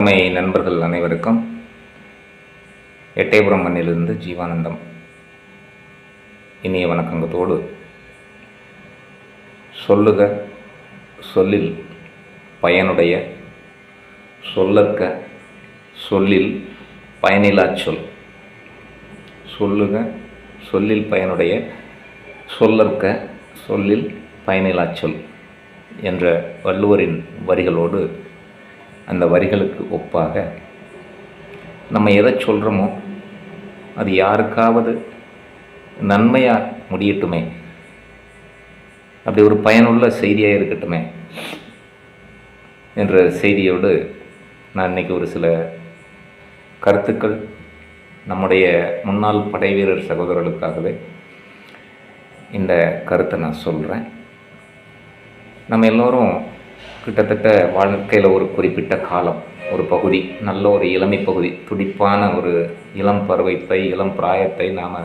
உண்மை நண்பர்கள் அனைவருக்கும் எட்டயபுரம் மண்ணிலிருந்து ஜீவானந்தம் இனிய வணக்கங்கத்தோடு சொல்லுக சொல்லில் பயனுடைய சொல்லற்க சொல்லில் பயனிலா சொல். சொல்லுக சொல்லில் பயனுடைய சொல்லற்க சொல்லில் பயனிலா சொல் என்ற வள்ளுவரின் வரிகளோடு அந்த வரிகளுக்கு ஒப்பாக நம்ம எதை சொல்கிறோமோ அது யாருக்காவது நன்மையாக முடியட்டுமே? அப்படி ஒரு பயனுள்ள செய்தியாக இருக்கட்டுமே? என்ற செய்தியோடு நான் இன்னைக்கு ஒரு சில கருத்துக்கள் நம்முடைய முன்னாள் படை வீரர் சகோதரர்களுக்காகவே இந்த கருத்தை நான் சொல்கிறேன் நம்ம எல்லோரும் கிட்டத்தட்ட வாழ்க்கையில் ஒரு குறிப்பிட்ட காலம் ஒரு பகுதி நல்ல ஒரு இளமை பகுதி துடிப்பான ஒரு இளம் பருவத்தை இளம் பிராயத்தை நாம்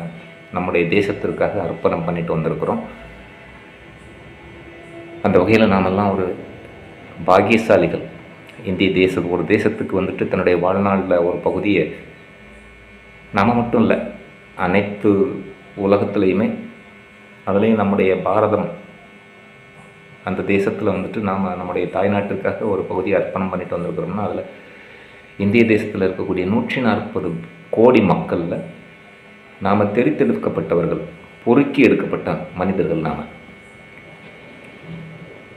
நம்முடைய தேசத்திற்காக அர்ப்பணம் பண்ணிட்டு வந்திருக்கிறோம். அந்த வகையில் நாமெல்லாம் ஒரு பாக்கியசாலிகள். இந்திய தேசம் ஒரு தேசத்துக்கு வந்துட்டு தன்னுடைய வாழ்நாளில் ஒரு பகுதியை நாம் மட்டும் இல்லை அனைத்து உலகத்துலேயுமே அதுலேயும் நம்முடைய பாரதம் அந்த தேசத்தில் வந்துட்டு நாம் நம்முடைய தாய்நாட்டிற்காக ஒரு பகுதியை அர்ப்பணம் பண்ணிட்டு வந்திருக்கிறோம்னா அதில் இந்திய தேசத்தில் இருக்கக்கூடிய நூற்றி நாற்பது கோடி மக்களில் நாம் தெரித்தெடுக்கப்பட்டவர்கள் பொறுக்கி எடுக்கப்பட்ட மனிதர்கள் நாம்.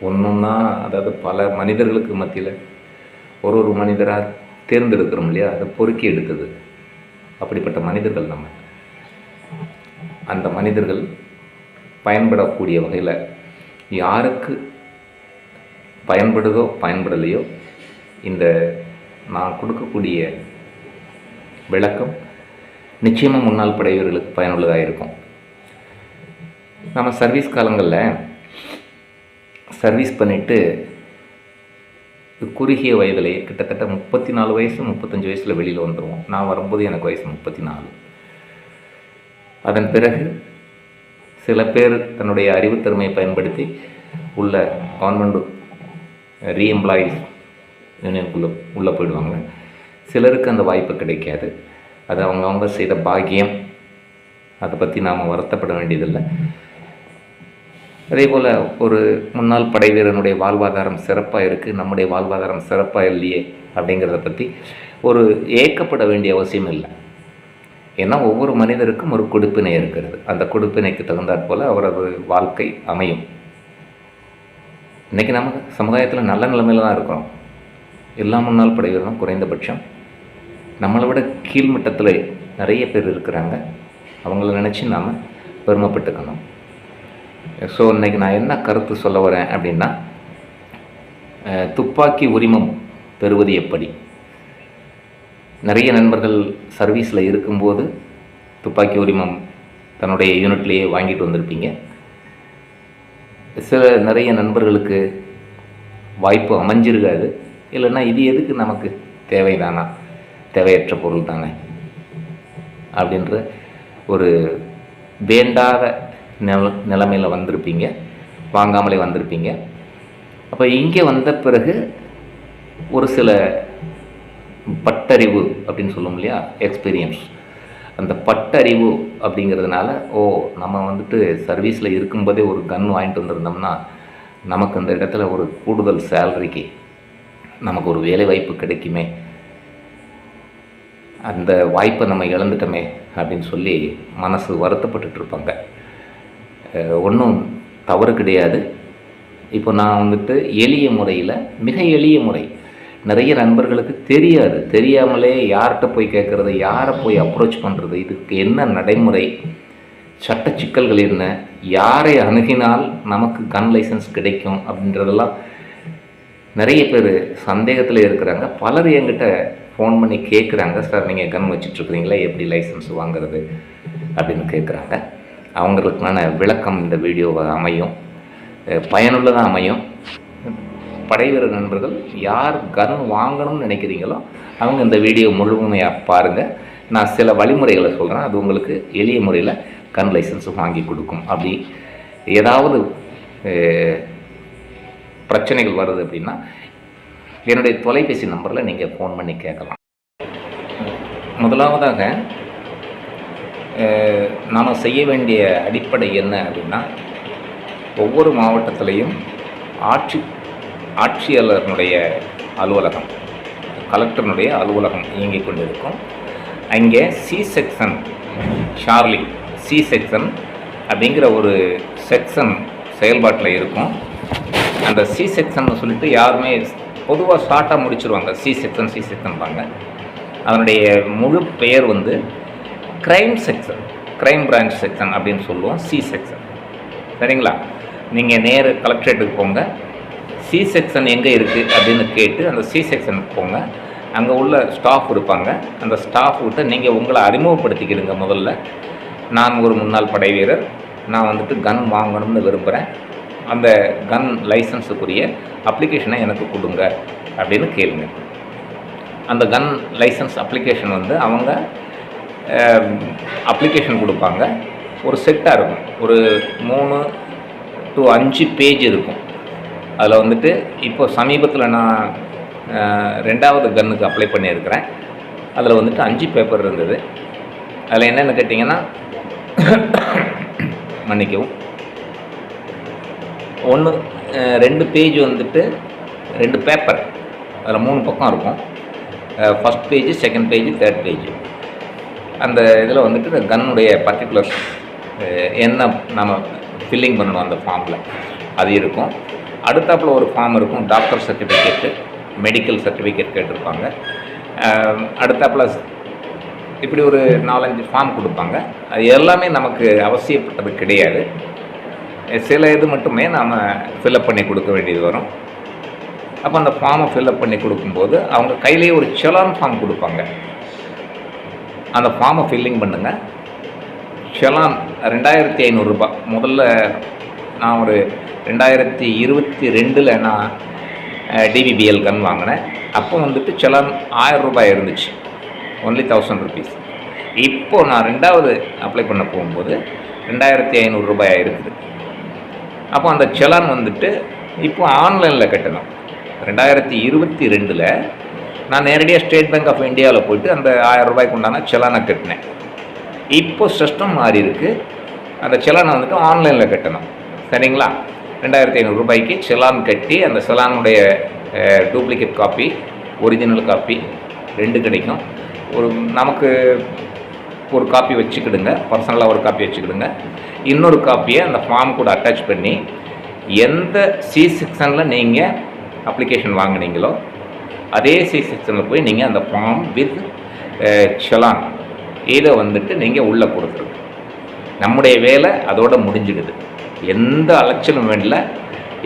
ஒன்றுன்னா அதாவது பல மனிதர்களுக்கு மத்தியில் ஒரு ஒரு மனிதராக தேர்ந்தெடுக்கிறோம் இல்லையா? அதை பொறுக்கி எடுத்தது அப்படிப்பட்ட மனிதர்கள் நம்ம அந்த மனிதர்கள் பயன்படக்கூடிய வகையில் யாருக்கு பயன்படுதோ பயன்படலையோ இந்த நான் கொடுக்கக்கூடிய விளக்கம் நிச்சயமாக முன்னாள் படையவர்களுக்கு பயனுள்ளதாக இருக்கும். நம்ம சர்வீஸ் காலங்களில் சர்வீஸ் பண்ணிவிட்டு குறுகிய வயதிலேயே கிட்டத்தட்ட முப்பத்தி நாலு வயசு முப்பத்தஞ்சு வயசில் வெளியில் வந்துடுவோம் நான் வரும்போது எனக்கு வயசு முப்பத்தி நாலு அதன் பிறகு சில பேர் தன்னுடைய அறிவுத்திறமையை பயன்படுத்தி உள்ள கவர்மெண்ட் ரீஎம்ப்ளாயீஸ் யூனியனுக்குள்ளே உள்ளே போயிடுவாங்க சிலருக்கு அந்த வாய்ப்பு கிடைக்காது. அது அவங்கவுங்க செய்த பாக்கியம். அதை பற்றி நாம் வருத்தப்பட வேண்டியதில்லை. அதே போல் ஒரு முன்னாள் படை வீரனுடைய வாழ்வாதாரம் சிறப்பாக இருக்குது நம்முடைய வாழ்வாதாரம் சிறப்பாக இல்லையே அப்படிங்கிறத பற்றி ஒரு ஏக்கப்பட வேண்டிய அவசியம் இல்லை. ஏன்னா ஒவ்வொரு மனிதருக்கும் ஒரு கொடுப்பினை இருக்கிறது. அந்த கொடுப்பினைக்கு தகுந்தாற் போல் அவரது வாழ்க்கை அமையும். இன்றைக்கி நம்ம சமுதாயத்தில் நல்ல நிலைமையில் தான் இருக்கிறோம். எல்லா முன்னாள் படைவீரரும் குறைந்தபட்சம். நம்மளை விட கீழ்மட்டத்தில் நிறைய பேர் இருக்கிறாங்க. அவங்கள நினச்சி நாம் பெருமைப்பட்டுக்கணும். ஸோ இன்றைக்கி நான் என்ன கருத்து சொல்ல வரேன் அப்படின்னா துப்பாக்கி உரிமம் பெறுவது எப்படி? நிறைய நண்பர்கள் சர்வீஸில் இருக்கும்போது துப்பாக்கி உரிமம் தன்னுடைய யூனிட்லேயே வாங்கிட்டு வந்திருப்பீங்க. சில நிறைய நண்பர்களுக்கு வாய்ப்பு அமைஞ்சிருக்காது. இல்லைன்னா இது எதுக்கு நமக்கு தேவைதானா? தேவையற்ற பொருள் தானே? அப்படின்ற ஒரு வேண்டாத நில நிலைமையில் வந்திருப்பீங்க. வாங்காமலே வந்திருப்பீங்க. அப்போ இங்கே வந்த பிறகு ஒரு சில பட்டறிவு அப்படின்னு சொல்லும் இல்லையா? எக்ஸ்பீரியன்ஸ் அந்த பட்டறிவு அப்படிங்கிறதுனால ஓ நம்ம வந்துட்டு சர்வீஸில் இருக்கும்போதே ஒரு கன் வாங்கிட்டு வந்திருந்தோம்னா நமக்கு அந்த இடத்துல ஒரு கூடுதல் சேலரிக்கு நமக்கு ஒரு வேலை வாய்ப்பு கிடைக்குமே. அந்த வாய்ப்பை நம்ம இழந்துட்டோமே அப்படின்னு சொல்லி மனசு வருத்தப்பட்டுட்டு இருப்பாங்க. ஒன்றும் தவறு கிடையாது. இப்போ நான் வந்துட்டு எளிய முறையில் மிக எளிய முறை நிறைய நண்பர்களுக்கு தெரியாது. தெரியாமலே யார்கிட்ட போய் கேட்குறது யாரை போய் அப்ரோச் பண்ணுறது இதுக்கு என்ன நடைமுறை சட்ட சிக்கல்கள் என்ன யாரை அணுகினால் நமக்கு கன் லைசன்ஸ் கிடைக்கும் அப்படின்றதெல்லாம் நிறைய பேர் சந்தேகத்தில் இருக்கிறாங்க. பலர் என்கிட்ட ஃபோன் பண்ணி கேட்குறாங்க சார் நீங்கள் கன் வச்சுட்ருக்குறீங்களா எப்படி லைசன்ஸ் வாங்குறது? அப்படின்னு கேட்குறாங்க அவங்களுக்கான விளக்கம் இந்த வீடியோவை அமையும். பயனுள்ளதாக அமையும். படைவீரர் நண்பர்கள் யார் கன் வாங்கணும்னு நினைக்கிறீங்களோ அவங்க இந்த வீடியோ முழுமையாக பாருங்கள் நான் சில வழிமுறைகளை சொல்கிறேன் அது உங்களுக்கு எளிய முறையில் கன் லைசன்ஸ் வாங்கி கொடுக்கும். அப்படி ஏதாவது பிரச்சனைகள் வருது அப்படின்னா என்னுடைய தொலைபேசி நம்பரில் நீங்கள் ஃபோன் பண்ணி கேட்கலாம். முதலாவதாக நாம் செய்ய வேண்டிய அடிப்படை என்ன அப்படின்னா ஒவ்வொரு மாவட்டத்திலையும் ஆட்சி ஆட்சியாளர்களுடைய அலுவலகம் கலெக்டர்னுடைய அலுவலகம் இயங்கிக் கொண்டிருக்கும். அங்கே C section Charlie C section அப்படிங்கிற ஒரு செக்ஷன் செயல்பாட்டில் இருக்கும். அந்த சி செக்ஷன் சொல்லிட்டு யாருமே பொதுவாக ஷார்ட்டாக முடிச்சிருவாங்க. சி செக்ஷன் சி செக்ஷன்பாங்க அதனுடைய முழு பெயர் வந்து crime section crime branch section அப்படின்னு சொல்லுவோம். சி செக்ஷன் சரிங்களா? நீங்கள் நேரு கலெக்ட்ரேட்டுக்கு போங்க. சி செக்ஷன் எங்கே இருக்குது அப்படின்னு கேட்டு அந்த சி செக்ஷனுக்கு போங்க. அங்கே உள்ள ஸ்டாஃப் இருப்பாங்க. அந்த ஸ்டாஃப் கிட்ட நீங்கள் உங்களை அறிமுகப்படுத்திக்கிடுங்க முதல்ல. நான் ஒரு முன்னாள் படை வீரர். நான் வந்துட்டு கன் வாங்கணும்னு விரும்புகிறேன் அந்த கன் லைசன்ஸுக்குரிய அப்ளிகேஷனை எனக்கு கொடுங்க அப்படின்னு கேளுங்க. அந்த கன் லைசன்ஸ் அப்ளிகேஷன் வந்து அவங்க அப்ளிகேஷன் கொடுப்பாங்க. ஒரு செட்டாக இருக்கும். ஒரு மூணு டு அஞ்சு பேஜ் இருக்கும். அதில் வந்துட்டு இப்போ சமீபத்தில் நான் ரெண்டாவது கன்னுக்கு அப்ளை பண்ணியிருக்கிறேன். அதில் வந்துட்டு அஞ்சு பேப்பர் இருந்தது. அதில் என்னென்னு கேட்டிங்கன்னா மன்னிக்கவும். ஒன்று ரெண்டு பேஜ் வந்துட்டு ரெண்டு பேப்பர் அதில் மூணு பக்கம் இருக்கும். First page second page third page அந்த இதில் வந்துட்டு கன்னுடைய பர்டிகுலர் என்ன நம்ம ஃபில்லிங் பண்ணணும் அந்த ஃபார்மில் அது இருக்கும். அடுத்தாப்புல ஒரு ஃபார்ம் இருக்கும் டாக்டர் சர்டிஃபிகேட்டு மெடிக்கல் சர்டிஃபிகேட் கேட்டிருப்பாங்க. அடுத்தாப்பில் இப்படி ஒரு நாலஞ்சு ஃபார்ம் கொடுப்பாங்க. அது எல்லாமே நமக்கு அவசியப்பட்டது கிடையாது. சில இது மட்டுமே நாம் ஃபில்அப் பண்ணி கொடுக்க வேண்டியது வரும். அப்போ அந்த ஃபார்மை ஃபில்அப் பண்ணி கொடுக்கும்போது அவங்க கையிலேயே ஒரு செலான் ஃபார்ம் கொடுப்பாங்க. அந்த ஃபார்மை ஃபில்லிங் பண்ணுங்கள் செலான் ரெண்டாயிரத்தி ஐநூறுரூபா முதல்ல நான் ஒரு ரெண்டாயிரத்தி இருபத்தி ரெண்டில் நான் டிபிபிஎல் கன் வாங்கினேன். அப்போ வந்துட்டு செலான் ஆயிரம் ரூபாய் இருந்துச்சு. ஒன்லி தௌசண்ட் ருபீஸ் இப்போது நான் ரெண்டாவது அப்ளை பண்ண போகும்போது ரெண்டாயிரத்தி ஐநூறுரூபாய் இருக்குது அப்போ அந்த செலான் வந்துட்டு இப்போ ஆன்லைனில் கட்டணும். ரெண்டாயிரத்தி இருபத்தி ரெண்டில் நான் நேரடியாக ஸ்டேட் பேங்க் ஆஃப் இந்தியாவில் போயிட்டு அந்த ஆயிரம் ரூபாய்க்கு உண்டான செலானை கட்டினேன். இப்போ சிஸ்டம் மாறி இருக்குது அந்த செலானை வந்துட்டு ஆன்லைனில் கட்டணும். சரிங்களா? ரெண்டாயிரத்தி ஐநூறு ரூபாய்க்கு செலான் கட்டி அந்த செலானுடைய டூப்ளிகேட் காப்பி ஒரிஜினல் காப்பி ரெண்டு கிடைக்கும். ஒரு நமக்கு ஒரு காப்பி வச்சுக்கிடுங்க பர்சனலாக ஒரு காப்பி வச்சுக்கிடுங்க. இன்னொரு காப்பியை அந்த ஃபார்ம் கூட அட்டாச் பண்ணி எந்த சி செக்ஷனில் நீங்கள் அப்ளிகேஷன் வாங்குனீங்களோ அதே சி செக்ஷனில் போய் நீங்கள் அந்த ஃபார்ம் வித் செலான் இதை வந்துட்டு நீங்கள் உள்ளே கொடுத்துருங்க. நம்முடைய வேலை அதோட முடிஞ்சிடுது. எந்த அலைச்சலும் வேண்டல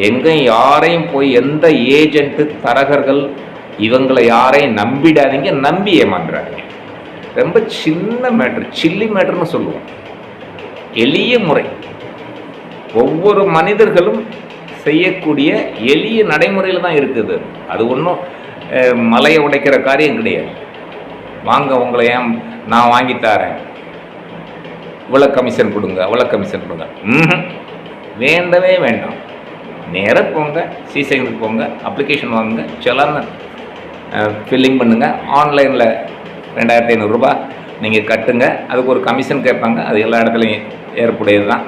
எங்கே யாரையும் போய் எந்த ஏஜென்ட்டு தரகர்கள் இவங்களை யாரையும் நம்பிடாதீங்க நம்பி ஏமாந்துடாதீங்க ரொம்ப சின்ன மேட்ரு சில்லி மேட்ருன்னு சொல்லுவோம். எளிய முறை. ஒவ்வொரு மனிதர்களும் செய்யக்கூடிய எளிய நடைமுறையில் தான் இருக்குது. அது ஒன்றும் மலையை உடைக்கிற காரியம் கிடையாது. வாங்க உங்களை ஏன் நான் வாங்கித்தாரேன் தரேன்? இவ்வளோ கமிஷன் கொடுங்க அவ்வளோ கமிஷன் கொடுங்க. ம்ஹும். வேண்டவே வேண்டாம். நேராக போங்க சிசைனுக்கு போங்க அப்ளிகேஷன் வாங்குங்க செலான்னு ஃபில்லிங் பண்ணுங்கள் ஆன்லைனில் ரெண்டாயிரத்தி ஐநூறுரூபா நீங்கள் கட்டுங்க. அதுக்கு ஒரு கமிஷன் கேட்பாங்க. அது எல்லா இடத்துலையும் ஏற்புடையது தான்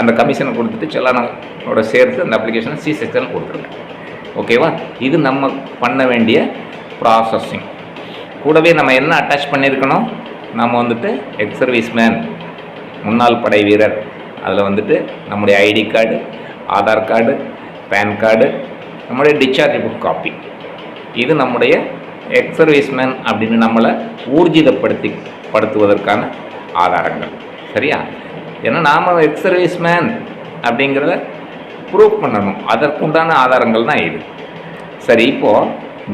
அந்த கமிஷனை கொடுத்துட்டு செலானோட சேர்த்து அந்த அப்ளிகேஷனை சி செக்ஷன் கொடுத்துருங்க. ஓகேவா? இது நம்ம பண்ண வேண்டிய ப்ராசஸிங் கூடவே நம்ம என்ன அட்டாச் பண்ணியிருக்கணும் நம்ம வந்துட்டு எக்ஸ் சர்வீஸ் மேன் முன்னாள் படை வீரர் அதில் வந்துட்டு நம்முடைய ID card Aadhaar card PAN card நம்முடைய டிஸ்சார்ஜ் புக் காப்பி இது நம்முடைய எக்ஸ் மேன் அப்படின்னு நம்மளை ஊர்ஜிதப்படுத்தி படுத்துவதற்கான ஆதாரங்கள். சரியா? ஏன்னா நாம் எக்ஸ் மேன் அப்படிங்கிறத ப்ரூவ் பண்ணணும். அதற்குண்டான ஆதாரங்கள் தான் இது. சரி இப்போது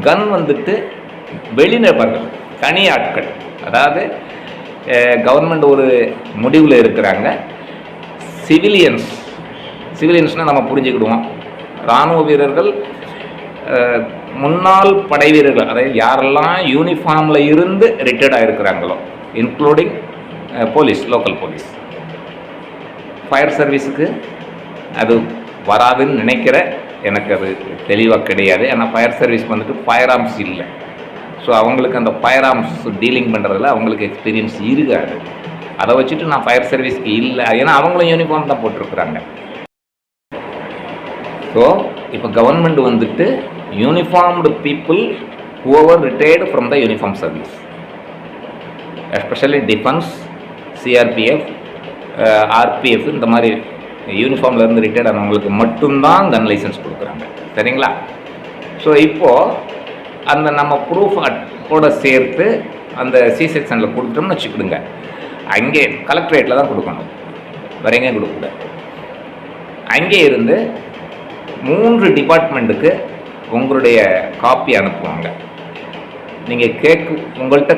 கன் வந்துட்டு வெளிநபர்கள் தனி ஆட்கள் அதாவது கவர்மெண்ட் ஒரு முடிவில் இருக்கிறாங்க. சிவிலியன்ஸ். சிவிலியன்ஸ்னால் நம்ம புரிஞ்சுக்கிடுவோம். இராணுவ வீரர்கள் முன்னாள் படை வீரர்கள் அதாவது யாரெல்லாம் யூனிஃபார்மில் இருந்து retired ஆகிருக்கிறாங்களோ including police local police fire சர்வீஸுக்கு அது வராதுன்னு நினைக்கிற எனக்கு அது தெளிவாக கிடையாது. ஏன்னா ஃபயர் சர்வீஸ் வந்துட்டு ஃபயர் ஆர்ம்ஸ் இல்லை. ஸோ அவங்களுக்கு அந்த ஃபயர் ஆர்ம்ஸ் டீலிங் பண்ணுறதுல அவங்களுக்கு எக்ஸ்பீரியன்ஸ் இருக்காது. அதை வச்சுட்டு நான் ஃபயர் சர்வீஸ்க்கு இல்லை. ஏன்னா அவங்களும் யூனிஃபார்ம் தான் போட்டிருக்கிறாங்க. ஸோ இப்போ கவர்மெண்ட் வந்துட்டு uniformed people whoever retired from the uniform service especially defence CRPF RPF இந்த மாதிரி யூனிஃபார்ம்லேருந்து ரிட்டையர்ட் ஆனவங்களுக்கு மட்டும்தான் கன் லைசன்ஸ் கொடுக்குறாங்க. சரிங்களா? ஸோ இப்போது அந்த நம்ம ப்ரூஃப் கூட சேர்த்து அந்த சி செக்ஷனில் கொடுத்துட்டோம்னு வச்சுக்கிடுங்க. அங்கே கலெக்டரேட்டில் தான் கொடுக்கணும். வேற எங்கேயும் கொடுக்கக்கூடாது. அங்கே இருந்து மூன்று டிபார்ட்மெண்ட்டுக்கு உங்களுடைய காப்பி அனுப்புவாங்க. நீங்கள் கேக்கு உங்கள்கிட்ட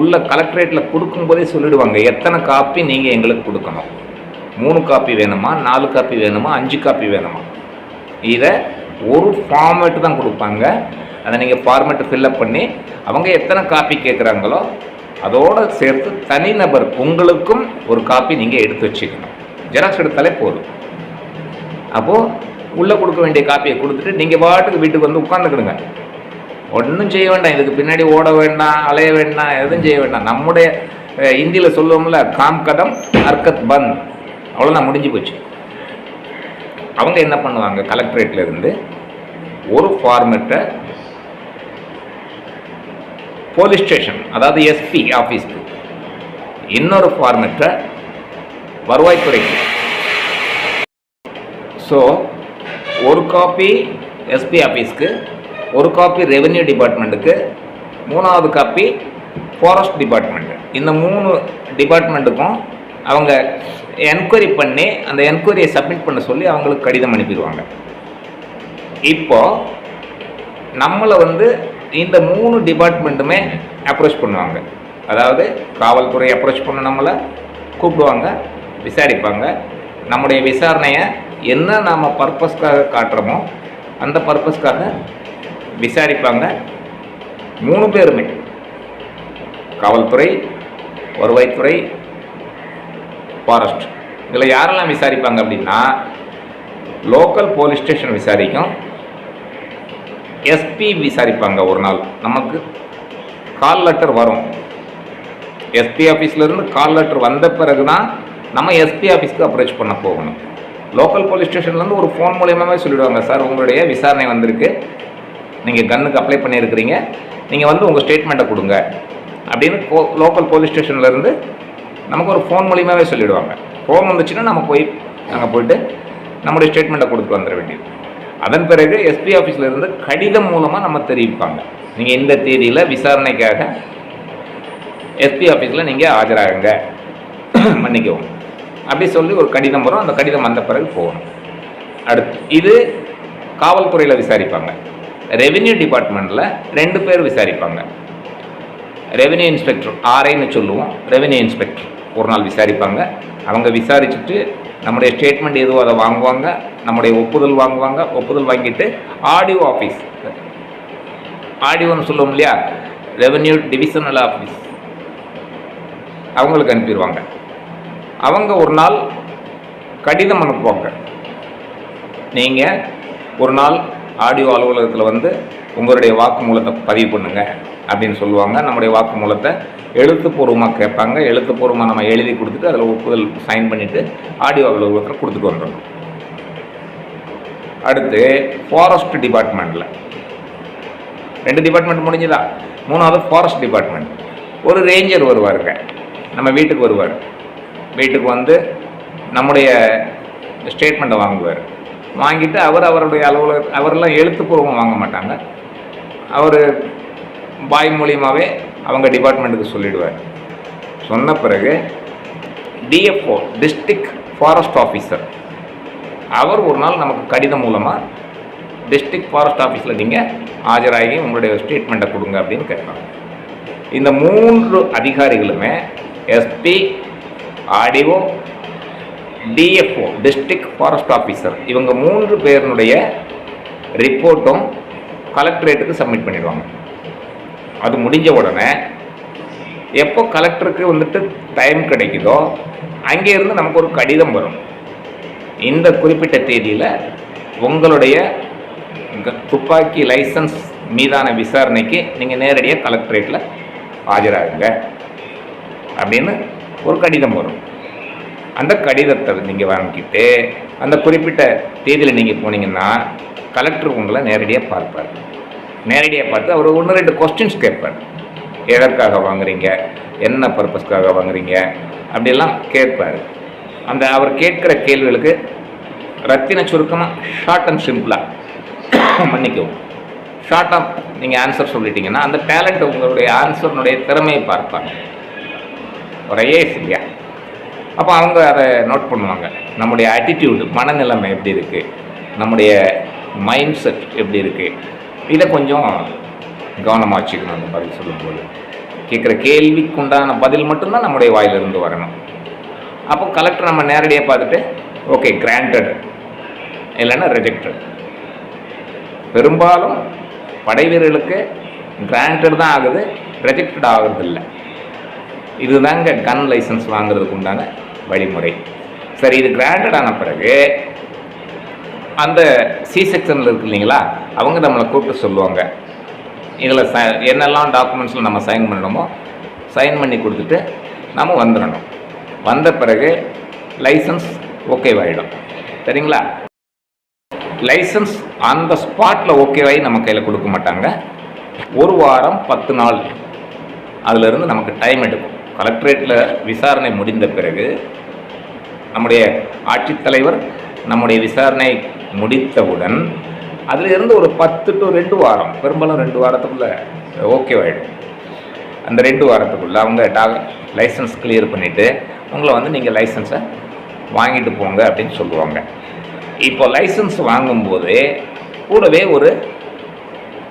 உள்ள கலெக்டரேட்டில் கொடுக்கும்போதே சொல்லிடுவாங்க எத்தனை காப்பி நீங்கள் எங்களுக்கு கொடுக்கணும். மூணு காப்பி வேணுமா நாலு காப்பி வேணுமா அஞ்சு காப்பி வேணுமா? இதை ஒரு ஃபார்மேட்டு தான் கொடுப்பாங்க. அதை நீங்கள் ஃபார்மேட்டு ஃபில்லப் பண்ணி அவங்க எத்தனை காப்பி கேட்குறாங்களோ அதோடு சேர்த்து தனிநபர் உங்களுக்கும் ஒரு காப்பி நீங்கள் எடுத்து வச்சுக்கணும். ஜெராக்ஸ் எடுத்தாலே போதும். அப்போது உள்ளே கொடுக்க வேண்டிய காப்பியை கொடுத்துட்டு நீங்கள் பாட்டுக்கு வீட்டுக்கு வந்து உட்காந்துக்கிடுங்க ஒன்றும் செய்ய வேண்டாம். இதுக்கு பின்னாடி ஓட வேண்டாம் அலைய வேண்டாம் எதுவும் செய்ய வேண்டாம். நம்முடைய இந்தியில் சொல்லுவோம்ல காம் கதம் அர்க்கத் பந்த். அவ்வளோதான் முடிஞ்சு போச்சு. அவங்க என்ன பண்ணுவாங்க? கலெக்டரேட்ல இருந்து ஒரு ஃபார்மெட்டை போலீஸ் ஸ்டேஷன் அதாவது எஸ்பி ஆஃபீஸ்க்கு இன்னொரு ஃபார்மேட்டை வருவாய்த்துறைக்கு ஸோ ஒரு காப்பி எஸ்பி ஆஃபீஸ்க்கு ஒரு காப்பி ரெவென்யூ டிபார்ட்மெண்ட்டுக்கு மூணாவது காப்பி ஃபாரஸ்ட் டிபார்ட்மெண்ட் இந்த மூணு டிபார்ட்மெண்ட்டுக்கும் அவங்க என்கொயரி பண்ணி அந்த என்கொயரியை சப்மிட் பண்ண சொல்லி அவங்களுக்கு கடிதம் அனுப்பிடுவாங்க. இப்போ நம்மளை வந்து இந்த மூணு டிபார்ட்மெண்ட்டுமே அப்ரோச் பண்ணுவாங்க. அதாவது காவல்துறை அப்ரோச் பண்ண நம்மளை கூப்பிடுவாங்க விசாரிப்பாங்க. நம்முடைய விசாரணையை என்ன நாம் பர்பஸ்க்காக காட்டுறோமோ அந்த பர்பஸ்க்காக விசாரிப்பாங்க. மூணு பேருமே. காவல்துறை வருவாய்த்துறை ஃபாரஸ்ட் இதில் யாரெல்லாம் விசாரிப்பாங்க அப்படின்னா லோக்கல் போலீஸ் ஸ்டேஷன் விசாரிக்கும். எஸ்பி விசாரிப்பாங்க ஒரு நாள். நமக்கு கால் லெட்டர் வரும். எஸ்பி ஆஃபீஸ்லேருந்து கால் லெட்டர் வந்த பிறகு தான் நம்ம எஸ்பி ஆஃபீஸ்க்கு அப்ரோச் பண்ண போகணும். லோக்கல் போலீஸ் ஸ்டேஷன்லேருந்து ஒரு ஃபோன் மூலியமாகவே சொல்லிவிடுவாங்க சார் உங்களுடைய விசாரணை வந்திருக்கு. நீங்கள் கன்னுக்கு அப்ளை பண்ணியிருக்கிறீங்க. நீங்கள் வந்து உங்கள் ஸ்டேட்மெண்ட்டை கொடுங்க. அப்படின்னு லோக்கல் போலீஸ் ஸ்டேஷன்லேருந்து நமக்கு ஒரு ஃபோன் மூலியமாகவே சொல்லிவிடுவாங்க ஃபோன் வந்துச்சுன்னா நம்ம போய் அங்கே போயிட்டு நம்முடைய ஸ்டேட்மெண்ட்டை கொடுத்துட்டு வந்துட வேண்டியது. அதன் பிறகு எஸ்பி ஆஃபீஸில் இருந்து கடிதம் மூலமாக நம்ம தெரிவிப்பாங்க. நீங்கள் இந்த தேதியில் விசாரணைக்காக எஸ்பி ஆஃபீஸில் நீங்கள் ஆஜராகுங்க. மன்னிக்கவும். அப்படி சொல்லி ஒரு கடிதம் வரும். அந்த கடிதம் வந்த பிறகு போகணும். அடுத்து இது காவல்துறையில் விசாரிப்பாங்க. ரெவென்யூ டிபார்ட்மெண்ட்டில் ரெண்டு பேர் விசாரிப்பாங்க. ரெவென்யூ இன்ஸ்பெக்டர் ஆர்ஐன்னு சொல்லுவோம். ரெவென்யூ இன்ஸ்பெக்டர் ஒரு நாள் விசாரிப்பாங்க. அவங்க விசாரிச்சுட்டு நம்முடைய ஸ்டேட்மெண்ட் எதுவோ அதை வாங்குவாங்க நம்முடைய ஒப்புதல் வாங்குவாங்க. ஒப்புதல் வாங்கிட்டு ஆடியோ ஆஃபீஸ் ஆடியோன்னு சொல்லுவோம் இல்லையா? ரெவன்யூ டிவிஷனல் ஆஃபீஸ் அவங்களுக்கு அனுப்பிடுவாங்க. அவங்க ஒரு நாள் கடிதம் அனுப்புவாங்க. நீங்கள் ஒரு நாள் ஆடியோ அலுவலகத்தில் வந்து உங்களுடைய வாக்குமூலத்தை பதிவு பண்ணுங்க அப்படின்னு சொல்லுவாங்க. நம்முடைய வாக்குமூலத்தை எழுத்துப்பூர்வமாக கேட்பாங்க. எழுத்துப்பூர்வமாக நம்ம எழுதி கொடுத்துட்டு அதில் ஒப்புதல் சைன் பண்ணிவிட்டு ஆடியோ அலுவலகத்தில் கொடுத்துட்டு வந்துடணும் அடுத்து ஃபாரஸ்ட் டிபார்ட்மெண்ட்டில் ரெண்டு டிபார்ட்மெண்ட் முடிஞ்சுதா? மூணாவது ஃபாரஸ்ட் டிபார்ட்மெண்ட் ஒரு ரேஞ்சர் வருவாருங்க நம்ம வீட்டுக்கு வருவார். வீட்டுக்கு வந்து நம்முடைய ஸ்டேட்மெண்ட்டை வாங்குவார். வாங்கிட்டு அவர் அவருடைய அலுவலக அவரெல்லாம் எழுத்துப்பூர்வம் வாங்க மாட்டாங்க. அவர் பாய் மூலியமாகவே அவங்க டிபார்ட்மெண்ட்டுக்கு சொல்லிடுவார். சொன்ன பிறகு டிஎஃப்ஓ டிஸ்ட்ரிக்ட் ஃபாரஸ்ட் ஆஃபீஸர் அவர் ஒரு நாள் நமக்கு கடிதம் மூலமாக டிஸ்ட்ரிக்ட் ஃபாரஸ்ட் ஆஃபீஸில் நீங்கள் ஆஜராகி உங்களுடைய ஸ்டேட்மெண்ட்டை கொடுங்க அப்படின்னு கேட்பாங்க. இந்த மூன்று அதிகாரிகளுமே SP RDO DFO district forest officer இவங்க மூன்று பேருனுடைய ரிப்போர்ட்டும் கலெக்டரேட்டுக்கு சப்மிட் பண்ணிடுவாங்க. அது முடிஞ்ச உடனே எப்போ கலெக்டருக்கு வந்துட்டு டைம் கிடைக்குதோ அங்கேருந்து நமக்கு ஒரு கடிதம் வரும். இந்த குறிப்பிட்ட தேதியில் உங்களுடைய துப்பாக்கி லைசன்ஸ் மீதான விசாரணைக்கு நீங்கள் நேரடியாக கலெக்டரேட்டில் ஆஜராகுங்க. அப்படின்னு ஒரு கடிதம் வரும். அந்த கடிதத்தை நீங்கள் வாங்கிட்டு அந்த குறிப்பிட்ட தேதியில் நீங்கள் போனீங்கன்னா கலெக்டர் உங்களை நேரடியாக பார்ப்பார். நேரடியாக பார்த்து அவர் ஒன்று ரெண்டு கொஸ்டின்ஸ் கேட்பார். எதற்காக வாங்குறீங்க? என்ன பர்பஸ்க்காக வாங்குறீங்க? அப்படிலாம் கேட்பார். அந்த அவர் கேட்குற கேள்விகளுக்கு ரத்தின சுருக்கமாக ஷார்ட் அண்ட் சிம்பிளாக மன்னிக்கவும். ஷார்ட்டாக நீங்கள் ஆன்சர் சொல்லிட்டீங்கன்னா அந்த டேலண்ட் உங்களுடைய ஆன்சர்னுடைய திறமையை பார்ப்பாங்க. ஒரு ஐஏஎஸ் இல்லையா அப்போ அவங்க அதை நோட் பண்ணுவாங்க. நம்முடைய ஆட்டிடியூடு மனநிலைமை எப்படி இருக்குது நம்முடைய மைண்ட் செட் எப்படி இருக்குது இதை கொஞ்சம் கவனமாக வச்சுக்கணும் அந்த பதில் சொல்லும்போது. கேட்குற கேள்விக்குண்டான பதில் மட்டும்தான் நம்முடைய வாயிலிருந்து வரணும். அப்போ கலெக்டர் நம்ம நேரடியாக பார்த்துட்டு ஓகே கிராண்டட் இல்லைன்னா ரிஜெக்டட் பெரும்பாலும் படை வீரர்களுக்கு கிராண்டட் தான் ஆகுது ரிஜெக்டட் ஆகுறது இல்லை. இதுதாங்க கன் லைசன்ஸ் வாங்குறதுக்கு உண்டான வழிமுறை. சரி இது கிராண்டட் ஆன பிறகு அந்த சி செக்ஷனில் இருக்கு இல்லைங்களா அவங்க நம்மளை கூப்பிட்டு சொல்லுவாங்க. இதில் ச என்னெல்லாம் டாக்குமெண்ட்ஸில் நம்ம சைன் பண்ணணுமோ சைன் பண்ணி கொடுத்துட்டு நம்ம வந்துடணும். வந்த பிறகு லைசன்ஸ் ஓகேவாயிடும். சரிங்களா? லைசன்ஸ் அந்த ஸ்பாட்டில் ஓகேவாகி நம்ம கையில் கொடுக்க மாட்டாங்க. ஒரு வாரம் பத்து நாள் அதிலிருந்து நமக்கு டைம் எடுக்கும். கலெக்டரேட்டில் விசாரணை முடிந்த பிறகு நம்முடைய ஆட்சித்தலைவர் நம்முடைய விசாரணை முடித்தவுடன் அதில் இருந்து ஒரு பத்து டு ரெண்டு வாரம் பெரும்பாலும் ரெண்டு வாரத்துக்குள்ளே ஓகேவாயிடும் அந்த ரெண்டு வாரத்துக்குள்ளே அவங்க டா லைசன்ஸ் கிளியர் பண்ணிவிட்டு உங்களை வந்து நீங்கள் லைசன்ஸை வாங்கிட்டு போங்க அப்படின்னு சொல்லுவாங்க. இப்போ லைசன்ஸ் வாங்கும்போது கூடவே ஒரு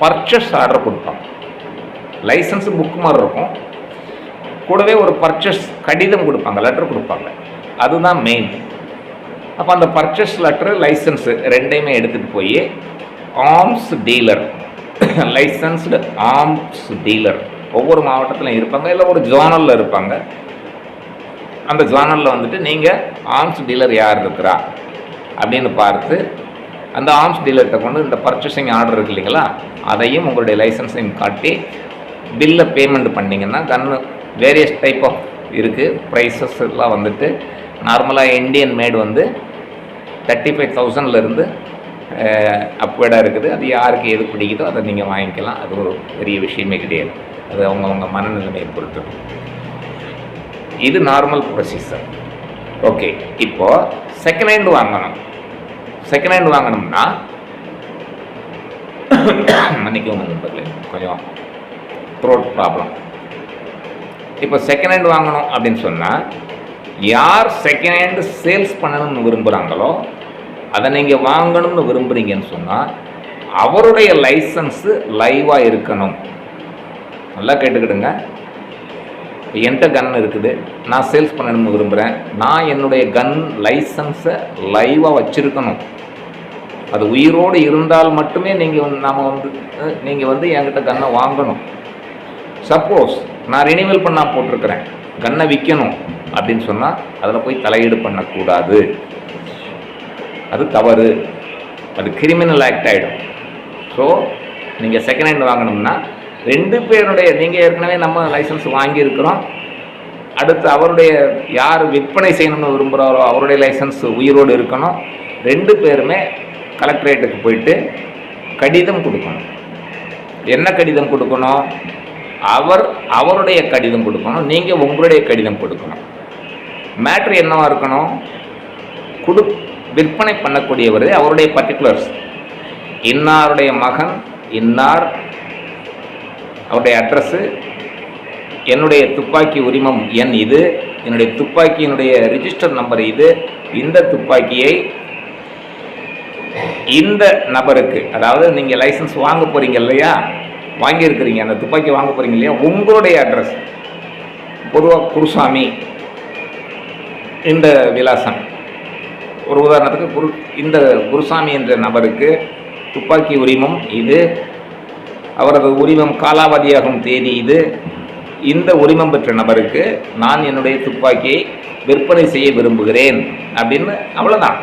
பர்ச்சஸ் ஆர்டர் கொடுப்பாங்க. லைசன்ஸ் புக் மாதிரி இருக்கும். கூடவே ஒரு பர்ச்சஸ் கடிதம் கொடுப்பாங்க லெட்டர் கொடுப்பாங்க. அதுதான் மெயின் அப்போ அந்த பர்ச்சேஸ் லெட்ரு லைசன்ஸு ரெண்டையுமே எடுத்துகிட்டு போய் arms dealer licensed arms dealer ஒவ்வொரு மாவட்டத்திலும் இருப்பாங்க இல்லை ஒரு ஜோனலில் இருப்பாங்க. அந்த ஜோனலில் வந்துட்டு நீங்கள் ஆர்ம்ஸ் டீலர் யார் இருக்கிறா அப்படின்னு பார்த்து அந்த ஆர்ம்ஸ் டீலர்கிட்ட கொண்டு இந்த பர்ச்சேசிங் ஆர்டர் இருக்கு இல்லைங்களா அதையும் உங்களுடைய லைசன்ஸையும் காட்டி பில்லை பேமெண்ட் பண்ணிங்கன்னா கன்று வேரியஸ் டைப் ஆஃப் இருக்குது ப்ரைஸஸ் எல்லாம் வந்துட்டு நார்மலாக இண்டியன் மேடு வந்து தேர்ட்டி ஃபைவ் தௌசண்ட்லேருந்து அப்வேர்டாக இருக்குது. அது யாருக்கு எது பிடிக்குதோ அதை நீங்கள் வாங்கிக்கலாம். அது ஒரு பெரிய விஷயமே கிடையாது. அது அவங்கவுங்க மனநிலைமையை பொறுத்து இது நார்மல் ப்ரொசீசர் ஓகே இப்போது செகண்ட் ஹேண்டு வாங்கணும். செகண்ட் ஹேண்ட் வாங்கணும்னா மன்னிக்கவும் நண்பர்களே கொஞ்சம் த்ரோட் ப்ராப்ளம் இப்போ செகண்ட் ஹேண்ட் வாங்கணும் அப்படின்னு சொன்னால் யார் செகண்ட் ஹேண்டு சேல்ஸ் பண்ணணும்னு விரும்புகிறாங்களோ அதை நீங்கள் வாங்கணும்னு விரும்புகிறீங்கன்னு சொன்னால் அவருடைய லைசன்ஸு லைவாக இருக்கணும். நல்லா கேட்டுக்கிடுங்க. இப்போ என்கிட்ட கன் இருக்குது. நான் சேல்ஸ் பண்ணணும்னு விரும்புகிறேன் நான் என்னுடைய கன் லைசன்ஸை லைவாக வச்சுருக்கணும். அது உயிரோடு இருந்தால் மட்டுமே நீங்கள் வந்து நாம் வந்து நீங்கள் வந்து என்கிட்ட கன்னை வாங்கணும். சப்போஸ் நான் ரினிவல் பண்ணால் போட்டிருக்கிறேன். கன்னை விற்கணும் அப்படின்னு சொன்னால் அதில் போய் தலையீடு பண்ணக்கூடாது. அது தவறு. அது கிரிமினல் ஆக்ட் ஆகிடும் ஸோ நீங்கள் செகண்ட் ஹேண்ட் வாங்கணும்னா ரெண்டு பேருடைய நீங்கள் ஏற்கனவே நம்ம லைசன்ஸ் வாங்கியிருக்கிறோம். அடுத்து அவருடைய யார் விற்பனை செய்யணும்னு விரும்புகிறாரோ அவருடைய லைசன்ஸ் உயிரோடு இருக்கணும். ரெண்டு பேருமே கலெக்டரேட்டுக்கு போயிட்டு கடிதம் கொடுக்கணும். என்ன கடிதம் கொடுக்கணும்? அவர் அவருடைய கடிதம் கொடுக்கணும். நீங்கள் உங்களுடைய கடிதம் கொடுக்கணும். மேட்ரு என்னவாக இருக்கணும்? கொடு விற்பனை பண்ணக்கூடியவர் அவருடைய பர்டிகுலர்ஸ் இன்னாருடைய மகன் இன்னார் அவருடைய அட்ரஸ்ஸு என்னுடைய துப்பாக்கி உரிமம் எண் இது என்னுடைய துப்பாக்கியினுடைய ரிஜிஸ்டர் நம்பர் இது இந்த துப்பாக்கியை இந்த நபருக்கு அதாவது நீங்கள் லைசன்ஸ் வாங்க போகிறீங்க இல்லையா? வாங்கியிருக்கிறீங்க அந்த துப்பாக்கி வாங்க போகிறீங்க இல்லையா? உங்களுடைய அட்ரஸ் பொதுவாக குருசாமி இந்த விலாசம். ஒரு உதாரணத்துக்கு குரு இந்த குருசாமி என்ற நபருக்கு துப்பாக்கி உரிமம் இது அவரது உரிமம் காலாவதியாகும் தேதி இது. இந்த உரிமம் பெற்ற நபருக்கு நான் என்னுடைய துப்பாக்கியை விற்பனை செய்ய விரும்புகிறேன் அப்படின்னு அவ்வளோதான்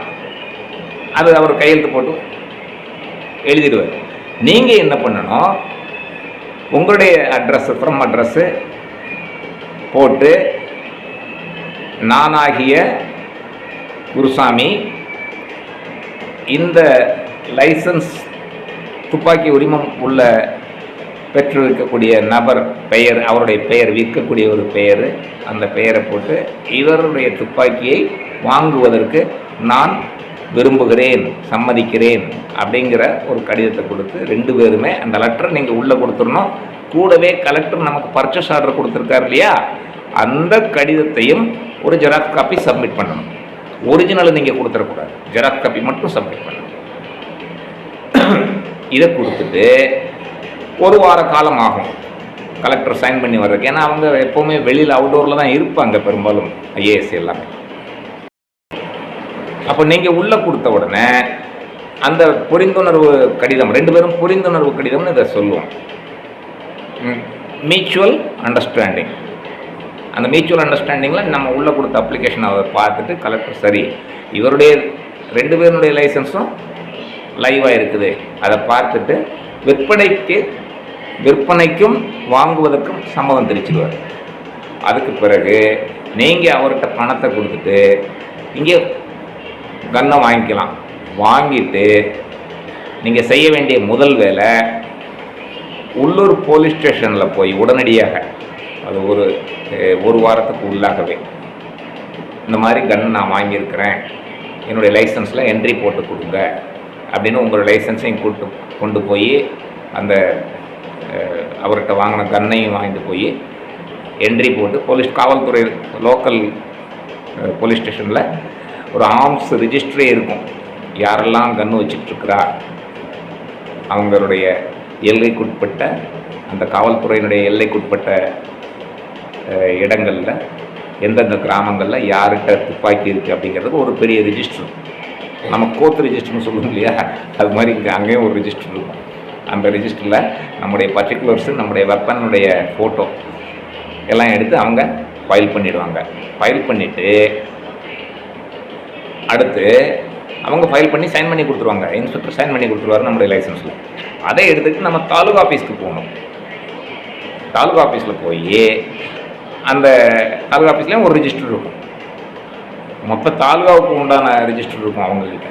அது அவர் கையெழுத்து போட்டு எழுதிடுவார். நீங்கள் என்ன பண்ணணும்? உங்களுடைய அட்ரஸ் ஃப்ரம் அட்ரஸ்ஸு போட்டு நானாகிய குருசாமி இந்த லைசன்ஸ் துப்பாக்கி உரிமம் உள்ள பெற்றிருக்கக்கூடிய நபர் பெயர் அவருடைய பெயர் விற்கக்கூடிய ஒரு பெயர் அந்த பெயரை போட்டு இவருடைய துப்பாக்கியை வாங்குவதற்கு நான் விரும்புகிறேன் சம்மதிக்கிறேன் அப்படிங்கிற ஒரு கடிதத்தை கொடுத்து ரெண்டு பேருமே அந்த லெட்டர் நீங்கள் உள்ளே கொடுத்துடணும். கூடவே கலெக்டர் நமக்கு பர்ச்சேஸ் ஆர்டர் கொடுத்துருக்காரு இல்லையா? அந்த கடிதத்தையும் ஒரு ஜெராக்ஸ் காப்பி சப்மிட் பண்ணணும். ஒரிஜினலை நீங்கள் கொடுத்துடக்கூடாது ஜெராக்ஸ் காப்பி மட்டும் சப்மிட் பண்ணணும் இதை கொடுத்துட்டு ஒரு வார காலம் ஆகும். கலெக்டர் சைன் பண்ணி வர்றதுக்கு. ஏன்னா அவங்க எப்போவுமே வெளியில் அவுட்டோரில் தான் இருப்பாங்க பெரும்பாலும் ஐஏஎஸ் எல்லாமே. அப்போ நீங்கள் உள்ளே கொடுத்த உடனே அந்த புரிந்துணர்வு கடிதம் ரெண்டு பேரும் புரிந்துணர்வு கடிதம்னு இதை சொல்லுவோம். மியூச்சுவல் அண்டர்ஸ்டாண்டிங் அந்த மியூச்சுவல் அண்டர்ஸ்டாண்டிங்கில் நம்ம உள்ளே கொடுத்த அப்ளிகேஷன் அவர் பார்த்துட்டு கலெக்டர் சரி இவருடைய ரெண்டு பேருடைய லைசன்ஸும் லைவாக இருக்குது. அதை பார்த்துட்டு விற்பனைக்கு விற்பனைக்கும் வாங்குவதற்கும் சம்மதம் தெரிவிச்சிடுவார் அதுக்கு பிறகு நீங்கள் அவர்கிட்ட பணத்தை கொடுத்துட்டு இங்கே கன்னை வாங்கிக்கலாம். வாங்கிட்டு நீங்கள் செய்ய வேண்டிய முதல் வேலை உள்ளூர் போலீஸ் ஸ்டேஷனில் போய் உடனடியாக அது ஒரு ஒரு வாரத்துக்கு உள்ளாகவே. இந்த மாதிரி கன் நான் வாங்கியிருக்கிறேன். என்னுடைய லைசன்ஸில் என்ட்ரி போட்டு கொடுங்க. அப்படின்னு உங்களோட லைசன்ஸையும் கூட்டு கொண்டு போய் அந்த அவர்கிட்ட வாங்கின கன்னையும் வாங்கிட்டு போய் என்ட்ரி போட்டு போலீஸ் காவல்துறை லோக்கல் போலீஸ் ஸ்டேஷனில் ஒரு ஆர்ம்ஸ் ரிஜிஸ்ட்ரே இருக்கும். யாரெல்லாம் கன்று வச்சிட்ருக்கிறா அவங்களுடைய எல்லைக்குட்பட்ட அந்த காவல்துறையினுடைய எல்லைக்குட்பட்ட இடங்களில் எந்தெந்த கிராமங்களில் யார்கிட்ட துப்பாக்கி இருக்குது அப்படிங்கிறது ஒரு பெரிய ரிஜிஸ்டர் நம்ம கோத்து ரிஜிஸ்டர்னு சொல்லுவோம் இல்லையா? அது மாதிரி இங்கே அங்கேயும் ஒரு ரிஜிஸ்டர் இருக்கும். அந்த ரிஜிஸ்டரில் நம்முடைய பர்டிகுலர்ஸு நம்முடைய வெப்பனுடைய ஃபோட்டோ எல்லாம் எடுத்து அவங்க ஃபைல் பண்ணிடுவாங்க. ஃபைல் பண்ணிவிட்டு அடுத்து அவங்க ஃபைல் பண்ணி சைன் பண்ணி கொடுத்துருவாங்க. இன்ஸ்பெக்டர் சைன் பண்ணி கொடுத்துருவாரு நம்முடைய லைசன்ஸில் அதை எடுத்துட்டு நம்ம தாலுகா ஆஃபீஸ்க்கு போகணும். தாலுகா ஆஃபீஸில் போய் அந்த தாலுகா ஆஃபீஸ்லேயும் ஒரு ரிஜிஸ்டர் இருக்கும். மொத்த தாலுகாவுக்கு உண்டான ரிஜிஸ்டர் இருக்கும் அவங்கக்கிட்ட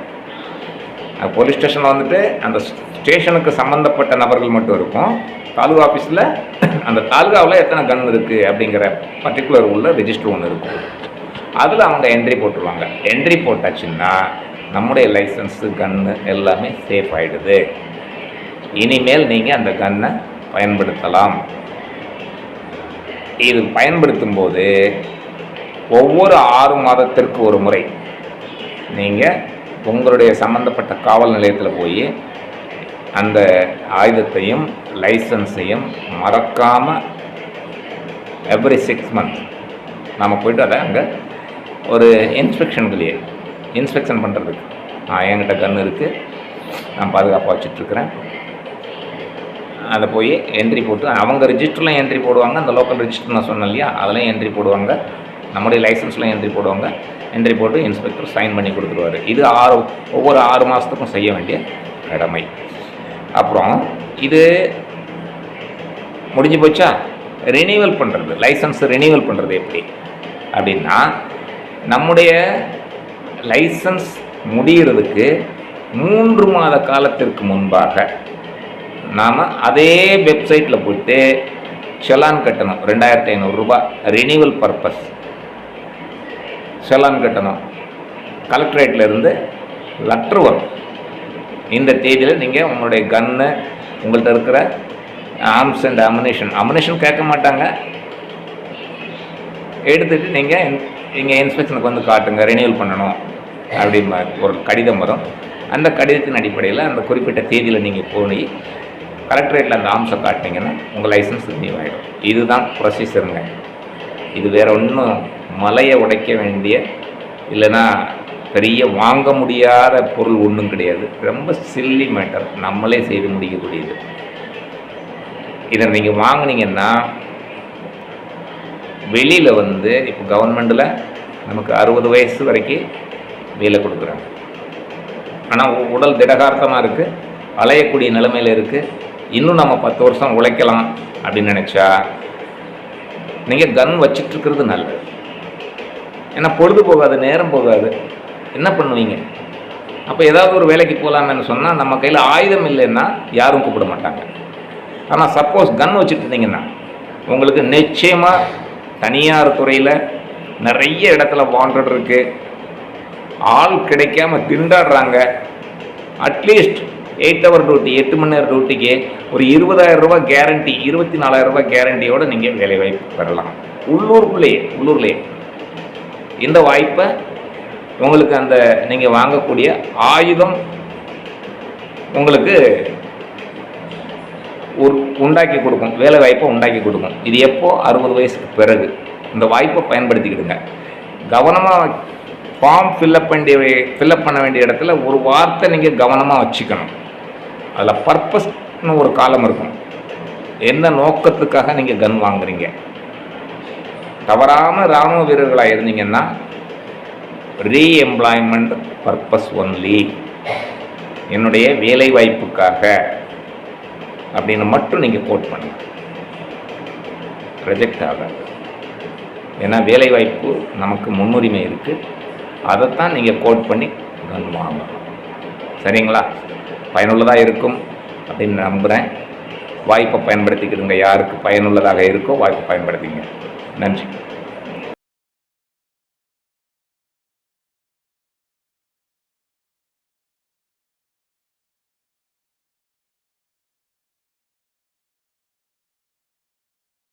போலீஸ் ஸ்டேஷனில் வந்துட்டு அந்த ஸ்டேஷனுக்கு சம்மந்தப்பட்ட நபர்கள் மட்டும் இருக்கும். தாலுகா ஆஃபீஸில் அந்த தாலுகாவில் எத்தனை கன் இருக்குது அப்படிங்கிற பர்டிகுலர் உள்ள ரிஜிஸ்டர் ஒன்று இருக்கும். அதில் அவங்க என்ட்ரி போட்டுருவாங்க. என்ட்ரி போட்டாச்சுன்னா நம்முடைய லைசன்ஸு கன்று எல்லாமே சேஃப் ஆகிடுது இனிமேல் நீங்கள் அந்த கன்னை பயன்படுத்தலாம். இது பயன்படுத்தும் போது ஒவ்வொரு ஆறு மாதத்திற்கு ஒரு முறை நீங்கள் உங்களுடைய சம்மந்தப்பட்ட காவல் நிலையத்தில் போய் அந்த ஆயுதத்தையும் லைசன்ஸையும் மறக்காமல் எவ்ரி சிக்ஸ் மந்த் நம்ம போயிட்டு அதை அங்கே ஒரு இன்ஸ்பெக்ஷன்களையே இன்ஸ்பெக்ஷன் பண்ணுறதுக்கு நான் என்கிட்ட கன்று இருக்குது நான் பாதுகாப்பாக வச்சுட்ருக்குறேன் அதை போய் என்ட்ரி போட்டு அவங்க ரிஜிஸ்டரில் என்ட்ரி போடுவாங்க அந்த லோக்கல் ரிஜிஸ்டர் நான் சொன்னேன் இல்லையா அதெல்லாம் என்ட்ரி போடுவாங்க. நம்முடைய லைசன்ஸ்லாம் என்ட்ரி போடுவாங்க. என்ட்ரி போட்டு இன்ஸ்பெக்டர் சைன் பண்ணி கொடுத்துருவாரு. இது ஆறு ஒவ்வொரு ஆறு மாதத்துக்கும் செய்ய வேண்டிய கடமை. அப்புறம் இது முடிஞ்சு போச்சா? ரினீவல் பண்ணுறது லைசன்ஸ் ரினீவல் பண்ணுறது எப்படி? அப்படின்னா நம்முடைய லைசன்ஸ் முடிகிறதுக்கு மூன்று மாத காலத்திற்கு முன்பாக நாம் அதே வெப்சைட்டில் போயிட்டு செலான் கட்டணும் ரெண்டாயிரத்தி ஐநூறுரூபா ரினீவல் பர்பஸ் செலான் கட்டணும். கலெக்டரேட்லேருந்து லெட்ரு வரும். இந்த தேதியில் நீங்கள் உங்களுடைய கன்னு உங்கள்கிட்ட இருக்கிற ஆர்ம்ஸ் அண்ட் அமுனேஷன் அமுனேஷன் கேட்க மாட்டாங்க. எடுத்துகிட்டு நீங்கள் இங்கே இன்ஸ்பெக்ஷனுக்கு வந்து காட்டுங்க ரினியூவல் பண்ணணும் அப்படிமா ஒரு கடிதம் வரும். அந்த கடிதத்தின் அடிப்படையில் அந்த குறிப்பிட்ட தேதியில் நீங்கள் போய் கலெக்டரேட்டில் அந்த ஆம்ஸை காட்டிங்கன்னா உங்கள் லைசன்ஸ் ரினியூவ் ஆகிடும் இதுதான் ப்ரொசீஜருங்க இது வேறு ஒன்றும் மலையை உடைக்க வேண்டிய இல்லைன்னா பெரிய வாங்க முடியாத பொருள் ஒன்றும் கிடையாது. ரொம்ப சில்லி மேட்டர் நம்மளே செய்து முடிக்கக்கூடியது. இதை நீங்கள் வாங்குனீங்கன்னா வெளியில் வந்து இப்போ கவர்மெண்ட்டில் நமக்கு அறுபது வயசு வரைக்கும் வேலை கொடுக்குறாங்க. ஆனால் உடல் திடகார்த்தமாக இருக்குது அலையக்கூடிய நிலைமையில் இருக்குது இன்னும் நம்ம பத்து வருஷம் உழைக்கலாம் அப்படின்னு நினச்சா நீங்கள் கன் வச்சிட்ருக்கிறது நல்லது. ஏன்னா பொழுது போகாது நேரம் போகாது. என்ன பண்ணுவீங்க? அப்போ ஏதாவது ஒரு வேலைக்கு போகலாமேன்னு சொன்னால் நம்ம கையில் ஆயுதம் இல்லைன்னா யாரும் கூப்பிட மாட்டாங்க. ஆனால் சப்போஸ் கன் வச்சுட்டு இருந்தீங்கன்னா உங்களுக்கு நிச்சயமாக தனியார் துறையில் நிறைய இடத்துல வாண்டட் இருக்குது ஆள் கிடைக்காம திண்டாடுறாங்க. At least eight hour duty எட்டு மணி நேரம் டியூட்டிக்கு ஒரு இருபதாயிரம் ரூபாய் கேரண்டி இருபத்தி நாலாயிரம் ரூபாய் கேரண்டியோடு நீங்கள் வேலை வாய்ப்பு பெறலாம். உள்ளூருக்குள்ளேயே உள்ளூர்லேயே இந்த வாய்ப்பை உங்களுக்கு அந்த நீங்கள் வாங்கக்கூடிய ஆயுதம் உங்களுக்கு ஒரு உண்டாக்கி கொடுக்கும் வேலை வாய்ப்பை உண்டாக்கி கொடுக்கும். இது எப்போ? அறுபது வயசுக்கு பிறகு. இந்த வாய்ப்பை பயன்படுத்திக்கிடுங்க. கவனமாக ஃபார்ம் ஃபில்லப் பண்ணி ஃபில்லப் பண்ண வேண்டிய இடத்துல ஒரு வார்த்தை நீங்கள் கவனமாக வச்சுக்கணும். அதில் பர்பஸ்னு ஒரு காலம் இருக்கும். என்ன நோக்கத்துக்காக நீங்கள் கன் வாங்குறீங்க? தவறாமல் இராணுவ வீரர்களாக இருந்தீங்கன்னா ரீஎம்ப்ளாய்மெண்ட் பர்பஸ் ஒன்லி என்னுடைய வேலை வாய்ப்புக்காக அப்படின்னு மட்டும் நீங்கள் கோட் பண்ணுங்க ரிஜெக்ட் ஆகாது. ஏன்னா வேலை வாய்ப்பு நமக்கு முன்னுரிமை இருக்குது அதைத்தான் நீங்கள் கோட் பண்ணி கன் வாங்கணும். சரிங்களா? பயனுள்ளதாக இருக்கும் அப்படின்னு நம்புகிறேன் வாய்ப்பை பயன்படுத்திக்கிடுங்க. யாருக்கு பயனுள்ளதாக இருக்கோ வாய்ப்பை பயன்படுத்திங்க. நன்றி.